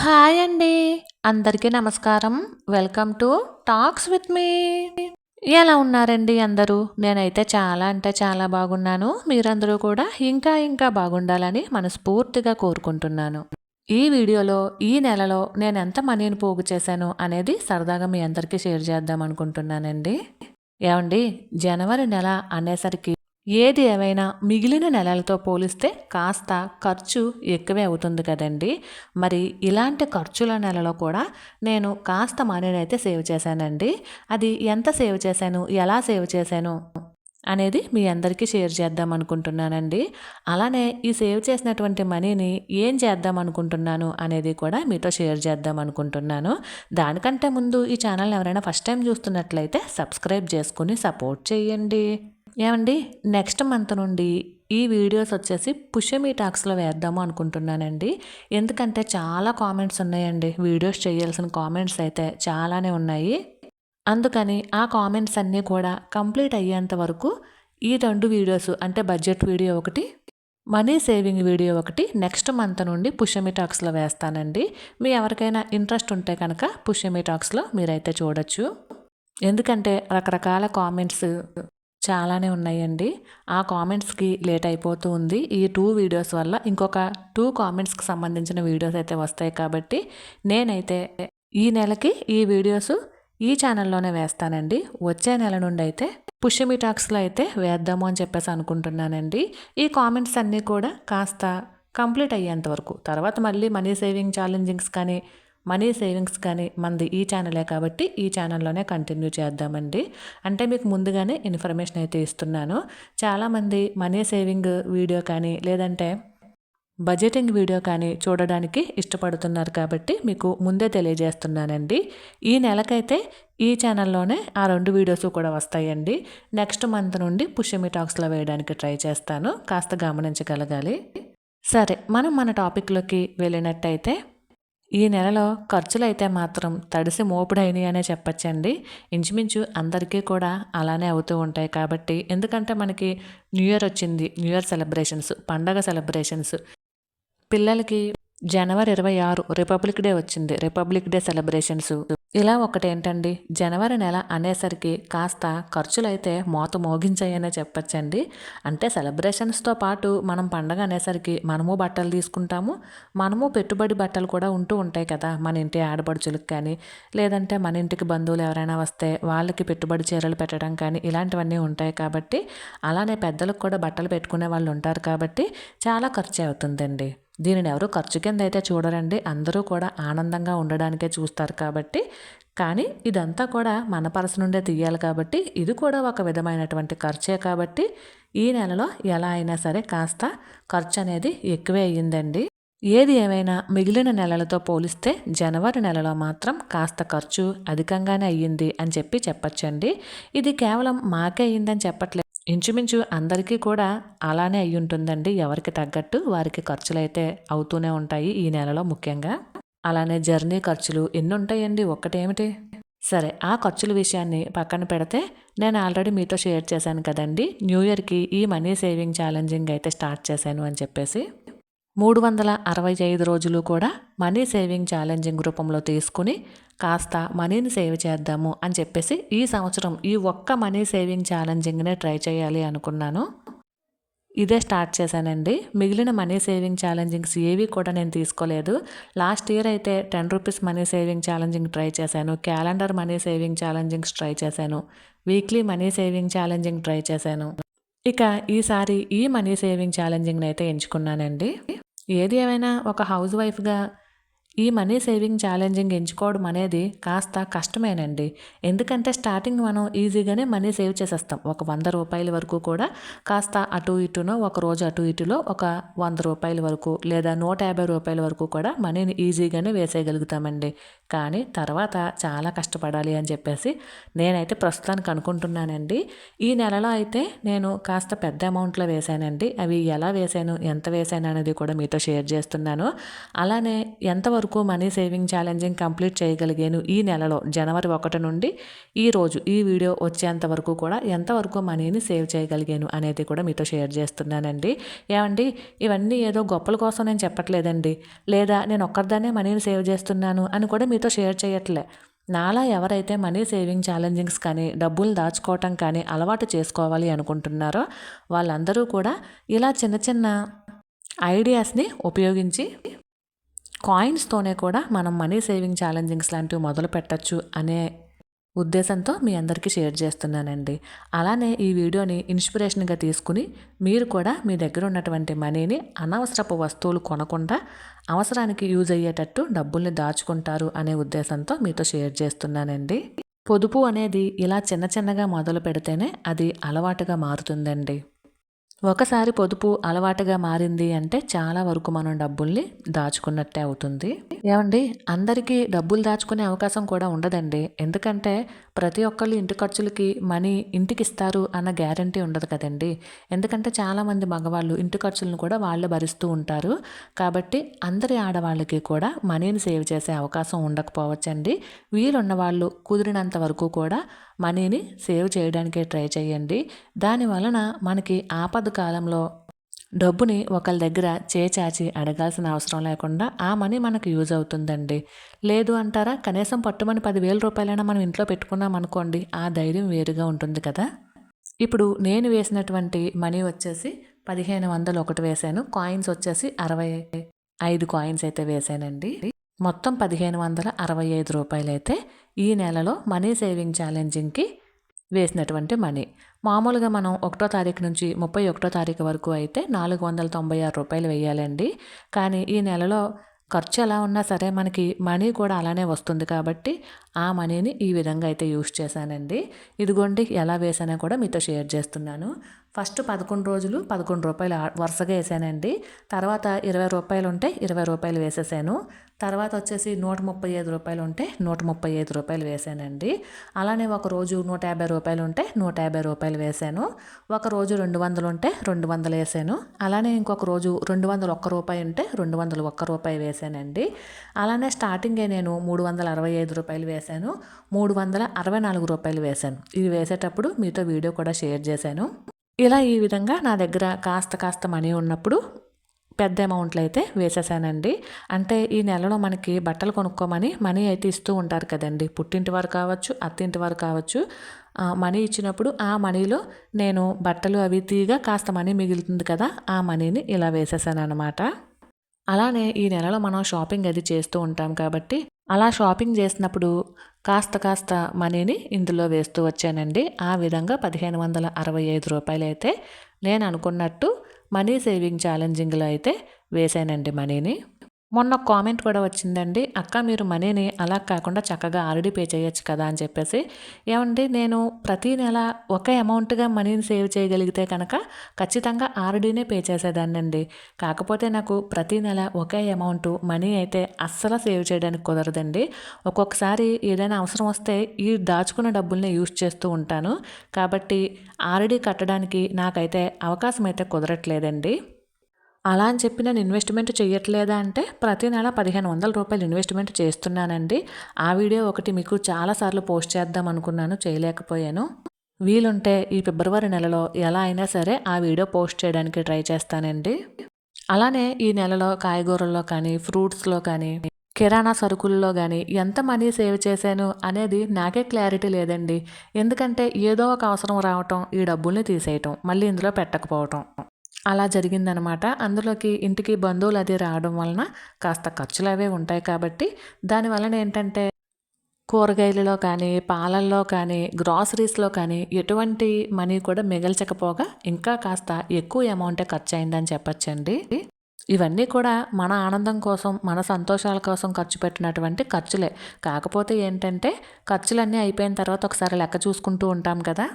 Hi అండి. అందరికీ నమస్కారం. Welcome to talks with me. ఎలా ఉన్నారండి అందరూ? నేనైతే చాలా అంటే చాలా బాగున్నాను. మీరందరూ కూడా ఇంకా ఇంకా బాగుండాలని మనస్ఫూర్తిగా కోరుకుంటున్నాను. ఈ వీడియోలో ఈ నెలలో నేను ఎంత మనీని పోగు చేశాను అనేది సరదాగా మీ అందరికీ షేర్ చేద్దాం అనుకుంటున్నానండి. ఏమండి? జనవరి నెల అనేసరికి ఏది ఏమైనా మిగిలిన నెలలతో పోలిస్తే కాస్త ఖర్చు ఎక్కువే అవుతుంది కదండి. మరి ఇలాంటి ఖర్చుల నెలలో కూడా నేను కాస్త మనీని అయితే సేవ్ చేశానండి. అది ఎంత సేవ్ చేశాను? ఎలా సేవ్ చేశాను? అనేది మీ అందరికీ షేర్ చేద్దాం అనుకుంటున్నానండి. అలానే ఈ సేవ్ చేసినటువంటి మనీని ఏం చేద్దాం అనుకుంటున్నాను అనేది కూడా మీతో షేర్ చేద్దాం అనుకుంటున్నాను. దానికంటే ముందు ఈ ఛానల్ ఎవరైనా ఫస్ట్ టైం చూస్తున్నట్లయితే సబ్స్క్రైబ్ చేసుకుని సపోర్ట్ చేయండి. ఏమండి? నెక్స్ట్ మంత్ నుండి ఈ వీడియోస్ వచ్చేసి పుష్యమీ టాక్స్లో వేద్దాము అనుకుంటున్నానండి. ఎందుకంటే చాలా కామెంట్స్ ఉన్నాయండి. వీడియోస్ చేయాల్సిన కామెంట్స్ అయితే చాలానే ఉన్నాయి. అందుకని ఆ కామెంట్స్ అన్నీ కూడా కంప్లీట్ అయ్యేంత వరకు ఈ రెండు వీడియోస్ అంటే బడ్జెట్ వీడియో ఒకటి మనీ సేవింగ్ వీడియో ఒకటి నెక్స్ట్ మంత్ నుండి పుష్యమి టాక్స్లో వేస్తానండి. మీ ఎవరికైనా ఇంట్రెస్ట్ ఉంటే కనుక పుష్యమి టాక్స్లో మీరైతే చూడొచ్చు. ఎందుకంటే రకరకాల కామెంట్స్ చాలానే ఉన్నాయండి. ఆ కామెంట్స్కి లేట్ అయిపోతూ ఉంది. ఈ టూ వీడియోస్ వల్ల ఇంకొక టూ కామెంట్స్కి సంబంధించిన వీడియోస్ అయితే వస్తాయి కాబట్టి నేనైతే ఈ నెలకి ఈ వీడియోస్ ఈ ఛానల్లోనే వేస్తానండి. వచ్చే నెల నుండి అయితే పుష్యమి టాక్స్లో అయితే వేద్దాము అని చెప్పేసి అనుకుంటున్నానండి. ఈ కామెంట్స్ అన్నీ కూడా కాస్త కంప్లీట్ అయ్యేంత వరకు. తర్వాత మళ్ళీ మనీ సేవింగ్ ఛాలెంజింగ్స్ కానీ మనీ సేవింగ్స్ కానీ మనది ఈ ఛానలే కాబట్టి ఈ ఛానల్లోనే కంటిన్యూ చేద్దామండి. అంటే మీకు ముందుగానే ఇన్ఫర్మేషన్ అయితే ఇస్తున్నాను. చాలామంది మనీ సేవింగ్ వీడియో కానీ లేదంటే బడ్జెటింగ్ వీడియో కానీ చూడడానికి ఇష్టపడుతున్నారు కాబట్టి మీకు ముందే తెలియజేస్తున్నానండి. ఈ నెలకైతే ఈ ఛానల్లోనే ఆ రెండు వీడియోస్ కూడా వస్తాయండి. నెక్స్ట్ మంత్ నుండి పుష్యమి టాక్స్లో వేయడానికి ట్రై చేస్తాను. కాస్త గమనించగలగాలి. సరే మనం మన టాపిక్లోకి వెళ్ళినట్టయితే ఈ నెలలో ఖర్చులైతే మాత్రం తడిసి మోపుడైనవి అనే చెప్పచ్చండి. ఇంచుమించు అందరికీ కూడా అలానే అవుతూ ఉంటాయి కాబట్టి ఎందుకంటే మనకి న్యూ ఇయర్ వచ్చింది న్యూ ఇయర్ సెలబ్రేషన్స్ పండగ సెలబ్రేషన్స్. పిల్లలకి జనవరి ఇరవై ఆరు రిపబ్లిక్ డే వచ్చింది. Republic day celebrations. ఇలా ఒకటేంటండి? జనవరి నెల అనేసరికి కాస్త ఖర్చులైతే మోత మోగించాయనే చెప్పచ్చండి. అంటే సెలబ్రేషన్స్తో పాటు మనం పండగ అనేసరికి మనము బట్టలు తీసుకుంటాము. మనము పెట్టుబడి బట్టలు కూడా ఉంటూ ఉంటాయి కదా. మన ఇంటి ఆడపడుచులకు కానీ లేదంటే మన ఇంటికి బంధువులు ఎవరైనా వస్తే వాళ్ళకి పెట్టుబడి చీరలు పెట్టడం కానీ ఇలాంటివన్నీ ఉంటాయి కాబట్టి అలానే పెద్దలకు కూడా బట్టలు పెట్టుకునే వాళ్ళు ఉంటారు కాబట్టి చాలా ఖర్చు అవుతుందండి. దీనిని ఎవరు ఖర్చు కింద అయితే చూడరండి. అందరూ కూడా ఆనందంగా ఉండడానికే చూస్తారు కాబట్టి. కానీ ఇదంతా కూడా మన పరస నుండే తీయాలి కాబట్టి ఇది కూడా ఒక విధమైనటువంటి ఖర్చే కాబట్టి ఈ నెలలో ఎలా అయినా సరే కాస్త ఖర్చు అనేది ఎక్కువే అయ్యిందండి. ఏది ఏమైనా మిగిలిన నెలలతో పోలిస్తే జనవరి నెలలో మాత్రం కాస్త ఖర్చు అధికంగానే అయ్యింది అని చెప్పి చెప్పచ్చండి. ఇది కేవలం మాకే అయ్యిందని చెప్పట్లేదు ఇంచుమించు అందరికీ కూడా అలానే అయి ఉంటుందండి ఎవరికి తగ్గట్టు వారికి ఖర్చులు అయితే అవుతూనే ఉంటాయి ఈ నెలలో ముఖ్యంగా. అలానే జర్నీ ఖర్చులు ఎన్ని ఉంటాయండి ఒక్కటేమిటి? సరే ఆ ఖర్చుల విషయాన్ని పక్కన పెడితే నేను ఆల్రెడీ మీతో షేర్ చేశాను కదండి. న్యూ ఇయర్కి ఈ మనీ సేవింగ్ ఛాలెంజింగ్ అయితే స్టార్ట్ చేశాను అని చెప్పేసి. మూడు వందల అరవై ఐదు రోజులు కూడా మనీ సేవింగ్ ఛాలెంజింగ్ రూపంలో తీసుకుని కాస్త మనీని సేవ్ చేద్దాము అని చెప్పేసి ఈ సంవత్సరం ఈ ఒక్క మనీ సేవింగ్ ఛాలెంజింగ్నే ట్రై చేయాలి అనుకున్నాను. ఇదే స్టార్ట్ చేశానండి. మిగిలిన మనీ సేవింగ్ ఛాలెంజింగ్స్ ఏవి కూడా నేను తీసుకోలేదు. లాస్ట్ ఇయర్ అయితే ten rupees money saving challenging try చేశాను. Calendar money saving challenges try చేశాను. Weekly money saving challenging try చేశాను. ఇక ఈసారి ఈ మనీ సేవింగ్ ఛాలెంజింగ్ని అయితే ఎంచుకున్నానండి. ఏది ఏమైనా ఒక హౌస్ వైఫ్గా ఈ మనీ సేవింగ్ ఛాలెంజింగ్ ఎంచుకోవడం అనేది కాస్త కష్టమేనండి. ఎందుకంటే స్టార్టింగ్ మనం ఈజీగానే మనీ సేవ్ చేసేస్తాం. ఒక వంద రూపాయల వరకు కూడా కాస్త అటు ఇటునో ఒక రోజు అటు ఇటులో ఒక వంద రూపాయల వరకు లేదా నూట యాభై రూపాయల వరకు కూడా మనీని ఈజీగానే వేసేయగలుగుతామండి. కానీ తర్వాత చాలా కష్టపడాలి అని చెప్పేసి నేనైతే ప్రస్తుతానికి అనుకుంటున్నానండి. ఈ నెలలో అయితే నేను కాస్త పెద్ద అమౌంట్లో వేశానండి. అవి ఎలా వేశాను ఎంత వేశాను అనేది కూడా మీతో షేర్ చేస్తున్నాను. అలానే ఎంతవరకు వరకు మనీ సేవింగ్ ఛాలెంజింగ్ కంప్లీట్ చేయగలిగాను ఈ నెలలో జనవరి ఒకటి నుండి ఈ రోజు. ఈ వీడియో వచ్చేంత వరకు కూడా ఎంతవరకు మనీని సేవ్ చేయగలిగాను అనేది కూడా మీతో షేర్ చేస్తున్నానండి. ఏమండి? ఇవన్నీ ఏదో గొప్పల కోసం నేను చెప్పట్లేదండి. లేదా నేను ఒక్కరిదానే మనీని సేవ్ చేస్తున్నాను అని కూడా మీతో షేర్ చేయట్లే. నాలా ఎవరైతే మనీ సేవింగ్ ఛాలెంజింగ్స్ కానీ డబ్బులు దాచుకోవటం కానీ అలవాటు చేసుకోవాలి అనుకుంటున్నారో వాళ్ళందరూ కూడా ఇలా చిన్న చిన్న ఐడియాస్ని ఉపయోగించి కాయిన్స్తోనే కూడా మనం మనీ సేవింగ్ ఛాలెంజింగ్స్ లాంటివి మొదలు పెట్టచ్చు అనే ఉద్దేశంతో మీ అందరికీ షేర్ చేస్తున్నానండి. అలానే ఈ వీడియోని ఇన్స్పిరేషన్గా తీసుకుని మీరు కూడా మీ దగ్గర ఉన్నటువంటి మనీని అనవసరపు వస్తువులు కొనకుండా అవసరానికి యూజ్ అయ్యేటట్టు డబ్బుల్ని దాచుకుంటారు అనే ఉద్దేశంతో మీతో షేర్ చేస్తున్నానండి. పొదుపు అనేది ఇలా చిన్న చిన్నగా మొదలు పెడితేనే అది అలవాటుగా మారుతుందండి. ఒకసారి పొదుపు అలవాటుగా మారింది అంటే చాలా వరకు మనం డబ్బుల్ని దాచుకున్నట్టే అవుతుంది. ఏమండి? అందరికీ డబ్బులు దాచుకునే అవకాశం కూడా ఉండదండి. ఎందుకంటే ప్రతి ఒక్కళ్ళు ఇంటి ఖర్చులకి మనీ ఇంటికి ఇస్తారు అన్న గ్యారంటీ ఉండదు కదండి. ఎందుకంటే చాలామంది మగవాళ్ళు ఇంటి ఖర్చులను కూడా వాళ్ళు భరిస్తూ ఉంటారు. కాబట్టి అందరి ఆడవాళ్ళకి కూడా మనీని సేవ్ చేసే అవకాశం ఉండకపోవచ్చండి. వీలున్న వాళ్ళు కుదిరినంత వరకు కూడా మనీని సేవ్ చేయడానికే ట్రై చేయండి. దాని వలన మనకి ఆపద కాలంలో డబ్బుని ఒకరి దగ్గర చేచాచి అడగాల్సిన అవసరం లేకుండా ఆ మనీ మనకు యూజ్ అవుతుందండి. లేదు అంటారా? కనీసం పట్టుమని పదివేల రూపాయలైనా మనం ఇంట్లో పెట్టుకున్నాం అనుకోండి ఆ ధైర్యం వేరుగా ఉంటుంది కదా? ఇప్పుడు నేను వేసినటువంటి మనీ వచ్చేసి పదిహేను వందలు ఒకటి వేశాను. కాయిన్స్ వచ్చేసి అరవై ఐదు కాయిన్స్ అయితే వేసానండి మొత్తం పదిహేను వందల అరవై ఐదు రూపాయలు అయితే ఈ నెలలో మనీ సేవింగ్ ఛాలెంజింగ్కి వేసినటువంటి మనీ. మామూలుగా మనం ఒకటో తారీఖు నుంచి ముప్పై ఒకటో తారీఖు వరకు అయితే నాలుగు వందల తొంభై ఆరు రూపాయలు వేయాలండి. కానీ ఈ నెలలో ఖర్చు ఎలా ఉన్నా సరే మనకి మనీ కూడా అలానే వస్తుంది కాబట్టి ఆ మనీని ఈ విధంగా అయితే యూస్ చేశానండి. ఇదిగోండి ఎలా వేసానో కూడా మీతో షేర్ చేస్తున్నాను. ఫస్ట్ పదకొండు రోజులు పదకొండు రూపాయలు వరుసగా వేసానండి. తర్వాత ఇరవై రూపాయలు ఉంటే ఇరవై రూపాయలు వేసేసాను. తర్వాత వచ్చేసి నూట ముప్పై ఐదు రూపాయలు ఉంటే నూట ముప్పై ఐదు రూపాయలు వేసానండి. అలానే ఒక రోజు నూట యాభై రూపాయలు ఉంటే నూట యాభై రూపాయలు వేసాను. ఒక రోజు రెండు వందలు ఉంటే రెండు వందలు వేసాను. అలానే ఇంకొక రోజు రెండు వందలు ఒక్క రూపాయి ఉంటే రెండు వందలు ఒక్క రూపాయి వేసానండి. అలానే స్టార్టింగే నేను మూడు వందల అరవై ఐదు రూపాయలు వేసాను. మూడు వందల అరవై నాలుగు రూపాయలు వేసాను. ఇది వేసేటప్పుడు మీతో వీడియో కూడా షేర్ చేశాను. ఇలా ఈ విధంగా నా దగ్గర కాస్త కాస్త మనీ ఉన్నప్పుడు పెద్ద అమౌంట్లు అయితే వేసేసానండి. అంటే ఈ నెలలో మనకి బట్టలు కొనుక్కోమని మనీ అయితే ఇస్తూ ఉంటారు కదండి. పుట్టింటి వారు కావచ్చు అత్తింటి వారు కావచ్చు మనీ ఇచ్చినప్పుడు ఆ మనీలో నేను బట్టలు అవి తీగా కాస్త మనీ మిగులుతుంది కదా ఆ మనీని ఇలా వేసేసాను అనమాట అలానే ఈ నెలలో మనం షాపింగ్ అది చేస్తూ ఉంటాం కాబట్టి అలా షాపింగ్ చేసినప్పుడు కాస్త కాస్త మనీని ఇందులో వేస్తూ వచ్చానండి. ఆ విధంగా పదిహేను వందల అరవై ఐదు రూపాయలు అయితే నేను అనుకున్నట్టు మనీ సేవింగ్ ఛాలెంజింగ్లో అయితే వేసానండి మనీని. మొన్న కామెంట్ కూడా వచ్చిందండి అక్క మీరు మనీని అలా కాకుండా చక్కగా ఆల్రెడీ పే చేయొచ్చు కదా అని చెప్పేసి. ఏమండి నేను ప్రతి నెల ఒకే అమౌంట్గా మనీని సేవ్ చేయగలిగితే కనుక ఖచ్చితంగా ఆర్డీనే పే చేసేదాన్నండి. కాకపోతే నాకు ప్రతి నెల ఒకే అమౌంట్ మనీ అయితే అస్సలు సేవ్ చేయడానికి కుదరదండి. ఒక్కొక్కసారి ఏదైనా అవసరం వస్తే ఈ దాచుకున్న డబ్బుల్ని యూజ్ చేస్తూ ఉంటాను. కాబట్టి ఆర్డీ కట్టడానికి నాకైతే అవకాశం అయితే కుదరట్లేదండి. అలా అని చెప్పి నేను ఇన్వెస్ట్మెంట్ చేయట్లేదా అంటే ప్రతి నెల పదిహేను వందల రూపాయలు ఇన్వెస్ట్మెంట్ చేస్తున్నానండి. ఆ వీడియో ఒకటి మీకు చాలాసార్లు పోస్ట్ చేద్దాం అనుకున్నాను చేయలేకపోయాను. వీలుంటే ఈ ఫిబ్రవరి నెలలో ఎలా అయినా సరే ఆ వీడియో పోస్ట్ చేయడానికి ట్రై చేస్తానండి. అలానే ఈ నెలలో కాయగూరల్లో కానీ ఫ్రూట్స్లో కానీ కిరాణా సరుకుల్లో కానీ ఎంత మనీ సేవ్ చేశాను అనేది నాకే క్లారిటీ లేదండి. ఎందుకంటే ఏదో ఒక అవసరం రావటం ఈ డబ్బుల్ని తీసేయటం మళ్ళీ ఇందులో పెట్టకపోవటం. అలా జరిగిందనమాట. అందులోకి ఇంటికి బంధువులు అది రావడం వలన కాస్త ఖర్చులు అవే ఉంటాయి కాబట్టి దానివలన ఏంటంటే కూరగాయలలో కానీ పాలల్లో కానీ గ్రాసరీస్లో కానీ ఎటువంటి మనీ కూడా మిగల్చకపోగా ఇంకా కాస్త ఎక్కువ అమౌంటే ఖర్చు అయిందని చెప్పచ్చండి. ఇవన్నీ కూడా మన ఆనందం కోసం మన సంతోషాల కోసం ఖర్చు పెట్టినటువంటి ఖర్చులే. కాకపోతే ఏంటంటే ఖర్చులన్నీ అయిపోయిన తర్వాత ఒకసారి లెక్క చూసుకుంటూ ఉంటాం కదా.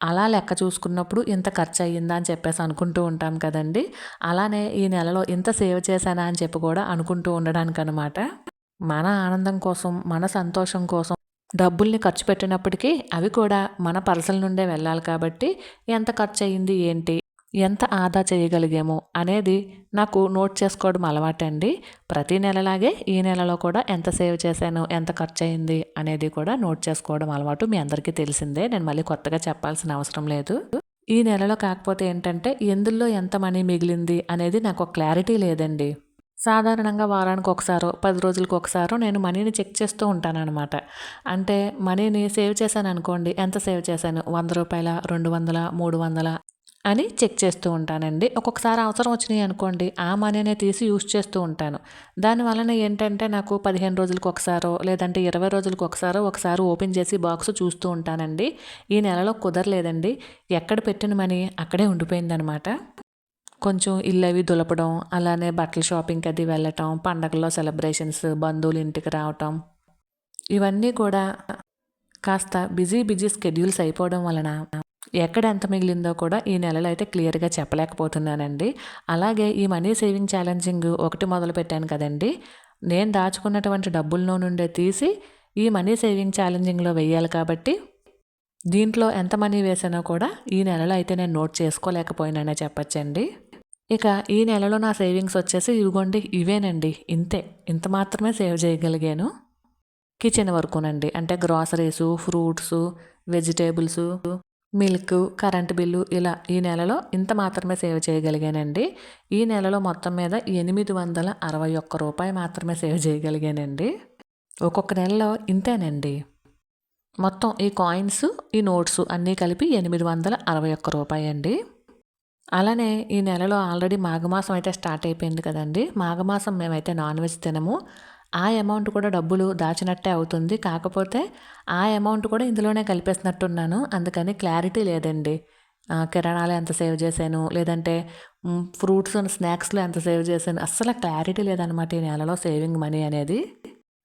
అలా లెక్క చూసుకున్నప్పుడు ఇంత ఖర్చు అయ్యిందా అని చెప్పేసి అనుకుంటూ ఉంటాం కదండి. అలానే ఈ నెలలో ఇంత సేవ్ చేశానా అని చెప్పి కూడా అనుకుంటూ ఉండడానికి అనమాట మన ఆనందం కోసం మన సంతోషం కోసం డబ్బుల్ని ఖర్చు పెట్టినప్పటికీ అవి కూడా మన పర్సల నుండే వెళ్ళాలి కాబట్టి ఎంత ఖర్చు అయ్యింది ఏంటి? ఎంత ఆదా చేయగలిగాము అనేది నాకు నోట్ చేసుకోవడం అలవాటండి. ప్రతి నెలలాగే ఈ నెలలో కూడా ఎంత సేవ్ చేశాను ఎంత ఖర్చు అయింది అనేది కూడా నోట్ చేసుకోవడం అలవాటు మీ అందరికీ తెలిసిందే. నేను మళ్ళీ కొత్తగా చెప్పాల్సిన అవసరం లేదు. ఈ నెలలో కాకపోతే ఏంటంటే ఎందులో ఎంత మనీ మిగిలింది అనేది నాకు ఒక క్లారిటీ లేదండి. సాధారణంగా వారానికి ఒకసారో పది రోజులకు ఒకసారో నేను మనీని చెక్ చేస్తూ ఉంటానన్నమాట. అంటే మనీని సేవ్ చేశాను అనుకోండి ఎంత సేవ్ చేశాను? వంద రూపాయల రెండు వందల మూడు వందల? అని చెక్ చేస్తూ ఉంటానండి. ఒక్కొక్కసారి అవసరం వచ్చినాయి అనుకోండి ఆ మనీనే తీసి యూస్ చేస్తూ ఉంటాను. దానివలన ఏంటంటే నాకు పదిహేను రోజులకు ఒకసారో లేదంటే ఇరవై రోజులకు ఒకసారో ఒకసారి ఓపెన్ చేసి బాక్స్ చూస్తూ ఉంటానండి. ఈ నెలలో కుదరలేదండి. ఎక్కడ పెట్టిన మనీ అక్కడే ఉండిపోయిందనమాట. కొంచెం ఇల్లు అవి దులపడం అలానే బట్టల షాపింగ్కి అది వెళ్ళటం పండగల్లో సెలబ్రేషన్స్ బంధువులు ఇంటికి రావటం ఇవన్నీ కూడా కాస్త బిజీ బిజీ స్కెడ్యూల్స్ అయిపోవడం వలన ఎక్కడ ఎంత మిగిలిందో కూడా ఈ నెలలో అయితే క్లియర్గా చెప్పలేకపోతున్నానండి. అలాగే ఈ మనీ సేవింగ్ ఛాలెంజింగ్ ఒకటి మొదలు పెట్టాను కదండి. నేను దాచుకున్నటువంటి డబ్బుల్లో నుండే తీసి ఈ మనీ సేవింగ్ ఛాలెంజింగ్లో వెయ్యాలి కాబట్టి దీంట్లో ఎంత మనీ వేసానో కూడా ఈ నెలలో అయితే నేను నోట్ చేసుకోలేకపోయినానే చెప్పచ్చండి. ఇక ఈ నెలలో నా సేవింగ్స్ వచ్చేసి ఇవిగోండి ఇవేనండి. ఇంతే. ఇంత మాత్రమే సేవ్ చేయగలిగాను. కిచెన్ వరకునండి. అంటే groceries fruits vegetables milk current bill ఇలా ఈ నెలలో ఇంత మాత్రమే సేవ్ చేయగలిగానండి. ఈ నెలలో మొత్తం మీద ఎనిమిది వందల అరవై ఒక్క రూపాయి మాత్రమే సేవ్ చేయగలిగానండి. ఒక్కొక్క నెలలో ఇంతేనండి. మొత్తం ఈ కాయిన్స్ ఈ నోట్స్ అన్నీ కలిపి ఎనిమిది వందల అరవై ఒక్క రూపాయి అండి అలానే ఈ నెలలో ఆల్రెడీ మాఘమాసం అయితే స్టార్ట్ అయిపోయింది కదండి. మాఘమాసం మేమైతే నాన్ వెజ్ తినము. ఆ అమౌంట్ కూడా డబ్బులు దాచినట్టే అవుతుంది. కాకపోతే ఆ అమౌంట్ కూడా ఇందులోనే కలిపేసినట్టున్నాను. అందుకని క్లారిటీ లేదండి. కిరాణాలు ఎంత సేవ్ చేశాను? లేదంటే ఫ్రూట్స్ అండ్ స్నాక్స్లో ఎంత సేవ్ చేశాను? అస్సలు క్లారిటీ లేదనమాట ఈ నెలలో సేవింగ్ మనీ అనేది.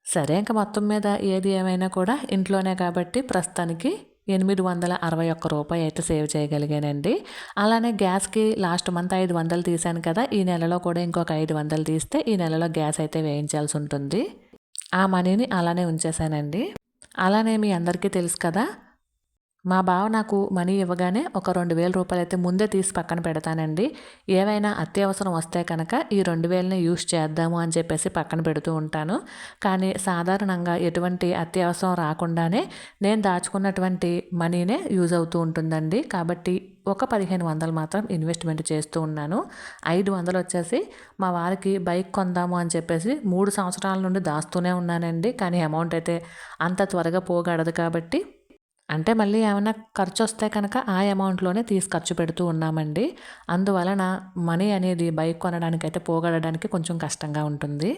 సరే ఇంకా మొత్తం మీద ఏది ఏమైనా కూడా ఇంట్లోనే కాబట్టి ప్రస్తుతానికి ఎనిమిది వందల అరవై ఒక్క రూపాయి అయితే సేవ్ చేయగలిగానండి. అలానే గ్యాస్కి లాస్ట్ మంత్ ఐదు వందలు తీశాను కదా ఈ నెలలో కూడా ఇంకొక ఐదు వందలు తీస్తే ఈ నెలలో గ్యాస్ అయితే వేయించాల్సి ఉంటుంది. ఆ మనీని అలానే ఉంచేశానండి. అలానే మీ అందరికీ తెలుసు కదా మా బావ నాకు మనీ ఇవ్వగానే ఒక రెండు వేల రూపాయలు అయితే ముందే తీసి పక్కన పెడతానండి. ఏవైనా అత్యవసరం వస్తే కనుక ఈ రెండు వేలని యూస్ చేద్దాము అని చెప్పేసి పక్కన పెడుతూ ఉంటాను. కానీ సాధారణంగా ఎటువంటి అత్యవసరం రాకుండానే నేను దాచుకున్నటువంటి మనీనే యూజ్ అవుతూ ఉంటుందండి. కాబట్టి ఒక పదిహేను వందలు మాత్రం ఇన్వెస్ట్మెంట్ చేస్తూ ఉన్నాను. ఐదు వందలు వచ్చేసి మా వారికి బైక్ కొందాము అని చెప్పేసి మూడు సంవత్సరాల నుండి దాస్తూనే ఉన్నానండి. కానీ అమౌంట్ అయితే అంత త్వరగా పోగడదు కాబట్టి అంటే మళ్ళీ ఏమైనా ఖర్చు వస్తే కనుక ఆ అమౌంట్లోనే తీసి ఖర్చు పెడుతూ ఉన్నామండి. అందువలన మనీ అనేది బైక్ కొనడానికి అయితే పోగడడానికి కొంచెం కష్టంగా ఉంటుంది.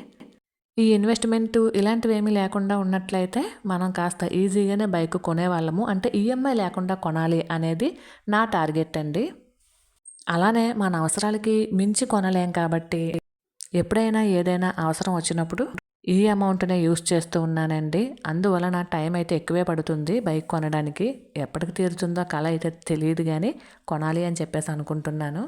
ఈ ఇన్వెస్ట్మెంట్ ఇలాంటివి ఏమీ లేకుండా ఉన్నట్లయితే మనం కాస్త ఈజీగానే బైక్ కొనేవాళ్ళము. అంటే ఈఎంఐ లేకుండా కొనాలి అనేది నా టార్గెట్ అండి. అలానే మన అవసరాలకి మించి కొనలేం కాబట్టి ఎప్పుడైనా ఏదైనా అవసరం వచ్చినప్పుడు ఈ అమౌంట్నే యూస్ చేస్తూ ఉన్నానండి. అందువలన టైం అయితే ఎక్కువే పడుతుంది బైక్ కొనడానికి. ఎప్పటికి తీరుతుందో కళ అయితే తెలియదు కానీ కొనాలి అని చెప్పేసి అనుకుంటున్నాను.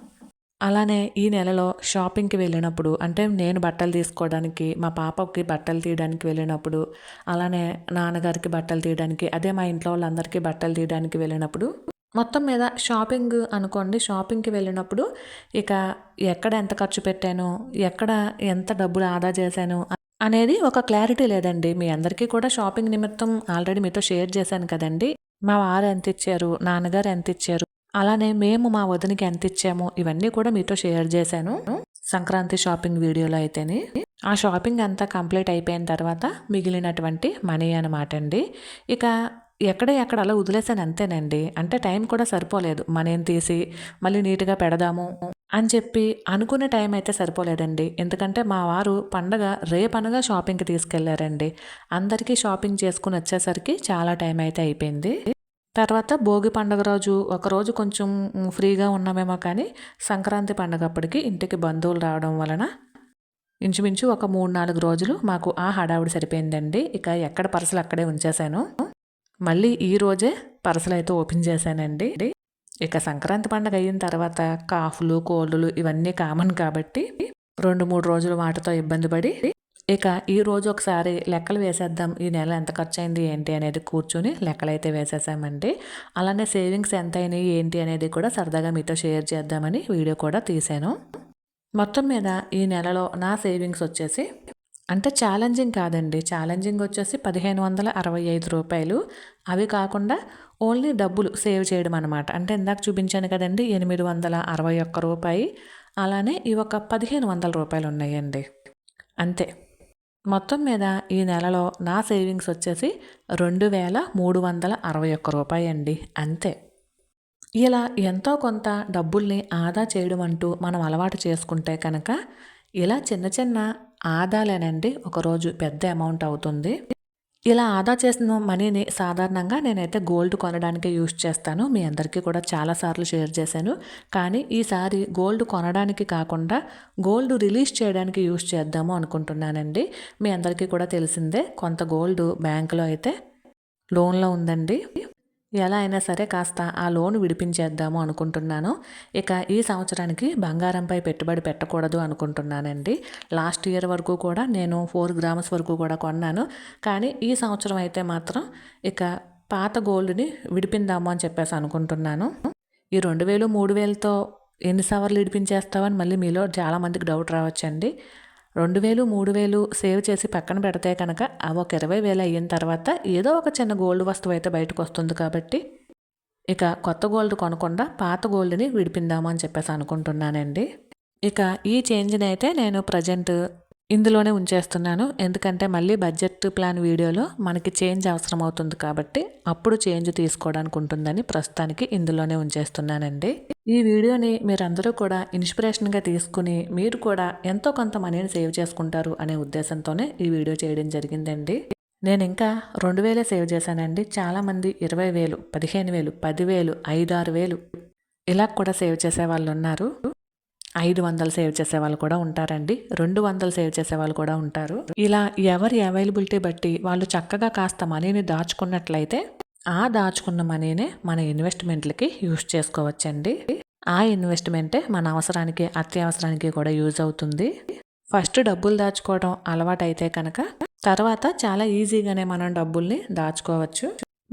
అలానే ఈ నెలలో షాపింగ్కి వెళ్ళినప్పుడు అంటే నేను బట్టలు తీసుకోవడానికి మా పాపకి బట్టలు తీయడానికి వెళ్ళినప్పుడు అలానే నాన్నగారికి బట్టలు తీయడానికి అదే మా ఇంట్లో వాళ్ళందరికీ బట్టలు తీయడానికి వెళ్ళినప్పుడు మొత్తం మీద షాపింగ్ అనుకోండి. షాపింగ్కి వెళ్ళినప్పుడు ఇక ఎక్కడ ఎంత ఖర్చు పెట్టాను ఎక్కడ ఎంత డబ్బులు ఆదా చేశాను అనేది ఒక క్లారిటీ లేదండి. మీ అందరికీ కూడా షాపింగ్ నిమిత్తం ఆల్రెడీ మీతో షేర్ చేశాను కదండి. మా వారు ఎంత ఇచ్చారు? నాన్నగారు ఎంత ఇచ్చారు? అలానే మేము మా వదినికి ఎంత ఇచ్చాము? ఇవన్నీ కూడా మీతో షేర్ చేశాను. సంక్రాంతి షాపింగ్ వీడియోలో అయితేనే. ఆ షాపింగ్ అంతా కంప్లీట్ అయిపోయిన తర్వాత మిగిలినటువంటి మనీ అనమాట అండి. ఇక ఎక్కడ ఎక్కడ అలా వదిలేసాను అంతేనండి. అంటే టైం కూడా సరిపోలేదు. మనేం తీసి మళ్ళీ నీట్గా పెడదాము అని చెప్పి అనుకునే టైం అయితే సరిపోలేదండి. ఎందుకంటే మా వారు పండగ రేపనగా షాపింగ్కి తీసుకెళ్ళారండి. అందరికీ షాపింగ్ చేసుకుని వచ్చేసరికి చాలా టైం అయితే అయిపోయింది. తర్వాత భోగి పండుగ రోజు ఒకరోజు కొంచెం ఫ్రీగా ఉన్నామేమో కానీ సంక్రాంతి పండుగ అప్పటికి ఇంటికి బంధువులు రావడం వలన ఇంచుమించు ఒక మూడు నాలుగు రోజులు మాకు ఆ హడావుడి సరిపోయిందండి. ఇక ఎక్కడ పర్సలు అక్కడే ఉంచేశాను. మళ్ళీ ఈరోజే పరసలు అయితే ఓపెన్ చేశానండి. ఇక సంక్రాంతి పండుగ అయిన తర్వాత కాఫ్లు కోళ్ళు ఇవన్నీ కామన్ కాబట్టి రెండు మూడు రోజులు వాటితో ఇబ్బంది పడి ఇక ఈ రోజు ఒకసారి లెక్కలు వేసేద్దాం. ఈ నెల ఎంత ఖర్చు అయింది ఏంటి అనేది కూర్చుని లెక్కలు అయితే వేసేసామండి. అలానే సేవింగ్స్ ఎంత అయినాయి ఏంటి అనేది కూడా సరదాగా మీతో షేర్ చేద్దామని వీడియో కూడా తీశాను. మొత్తం మీద ఈ నెలలో నా సేవింగ్స్ వచ్చేసి అంటే ఛాలెంజింగ్ కాదండి. ఛాలెంజింగ్ వచ్చేసి పదిహేను వందల అరవై ఐదు రూపాయలు. అవి కాకుండా ఓన్లీ డబ్బులు సేవ్ చేయడం అనమాట అంటే ఇందాక చూపించాను కదండి ఎనిమిది వందల అరవై ఒక్క రూపాయి. అలానే ఈ ఒక పదిహేను వందల రూపాయలు ఉన్నాయండి. అంతే. మొత్తం మీద ఈ నెలలో నా సేవింగ్స్ వచ్చేసి రెండు వేల మూడు వందల అరవై ఒక్క రూపాయి అండి. అంతే. ఇలా ఎంతో కొంత డబ్బుల్ని ఆదా చేయడం అంటూ మనం అలవాటు చేసుకుంటే కనుక ఇలా చిన్న చిన్న ఆదాలేనండి. ఒకరోజు పెద్ద అమౌంట్ అవుతుంది. ఇలా ఆదా చేసిన మనీని సాధారణంగా నేనైతే గోల్డ్ కొనడానికే యూజ్ చేస్తాను. మీ అందరికీ కూడా చాలాసార్లు షేర్ చేశాను. కానీ ఈసారి గోల్డ్ కొనడానికి కాకుండా గోల్డ్ రిలీజ్ చేయడానికి యూజ్ చేద్దాము అనుకుంటున్నానండి. మీ అందరికీ కూడా తెలిసిందే కొంత గోల్డ్ బ్యాంకులో అయితే లోన్లో ఉందండి. ఎలా అయినా సరే కాస్త ఆ లోన్ విడిపించేద్దాము అనుకుంటున్నాను. ఇక ఈ సంవత్సరానికి బంగారంపై పెట్టుబడి పెట్టకూడదు అనుకుంటున్నానండి. లాస్ట్ ఇయర్ వరకు కూడా నేను ఫోర్ గ్రామ్స్ వరకు కూడా కొన్నాను. కానీ ఈ సంవత్సరం అయితే మాత్రం ఇక పాత గోల్డ్ని విడిపిందాము అని చెప్పేసి అనుకుంటున్నాను. ఈ రెండు వేలు మూడు వేలతో ఎన్ని సవర్లు విడిపించేస్తావని మళ్ళీ మీలో చాలామందికి డౌట్ రావచ్చండి. రెండు వేలు మూడు వేలు సేవ్ చేసి పక్కన పెడితే కనుక అవి ఒక ఇరవై వేలు అయిన తర్వాత ఏదో ఒక చిన్న గోల్డ్ వస్తువు అయితే బయటకు వస్తుంది కాబట్టి ఇక కొత్త గోల్డ్ కొనకుండా పాత గోల్డ్ని విడిపిందాము అని చెప్పేసి అనుకుంటున్నానండి. ఇక ఈ చేంజ్ని అయితే నేను ప్రజెంట్ ఇందులోనే ఉంచేస్తున్నాను. ఎందుకంటే మళ్ళీ బడ్జెట్ ప్లాన్ వీడియోలో మనకి చేంజ్ అవసరం అవుతుంది కాబట్టి అప్పుడు చేంజ్ తీసుకోవడానికి ఉంటుందని ప్రస్తుతానికి ఇందులోనే ఉంచేస్తున్నానండి. ఈ వీడియోని మీరందరూ కూడా ఇన్స్పిరేషన్గా తీసుకుని మీరు కూడా ఎంతో కొంత మనీని సేవ్ చేసుకుంటారు అనే ఉద్దేశంతోనే ఈ వీడియో చేయడం జరిగిందండి. నేను ఇంకా రెండు వేలే సేవ్ చేశానండి. చాలామంది ఇరవై వేలు పదిహేను వేలు పదివేలు ఐదు ఆరు వేలు ఇలా కూడా సేవ్ చేసే వాళ్ళు ఉన్నారు ఐదు వందలు సేవ్ చేసే వాళ్ళు కూడా ఉంటారండి. రెండు వందలు సేవ్ చేసే వాళ్ళు కూడా ఉంటారు. ఇలా ఎవరి అవైలబిలిటీ బట్టి వాళ్ళు చక్కగా కాస్త మనీని దాచుకున్నట్లయితే ఆ దాచుకున్న మనీనే మన ఇన్వెస్ట్మెంట్లకి యూజ్ చేసుకోవచ్చండి. ఆ ఇన్వెస్ట్మెంటే మన అవసరానికి అత్యవసరానికి కూడా యూజ్ అవుతుంది. ఫస్ట్ డబ్బులు దాచుకోవడం అలవాటు అయితే కనుక తర్వాత చాలా ఈజీగానే మనం డబ్బుల్ని దాచుకోవచ్చు.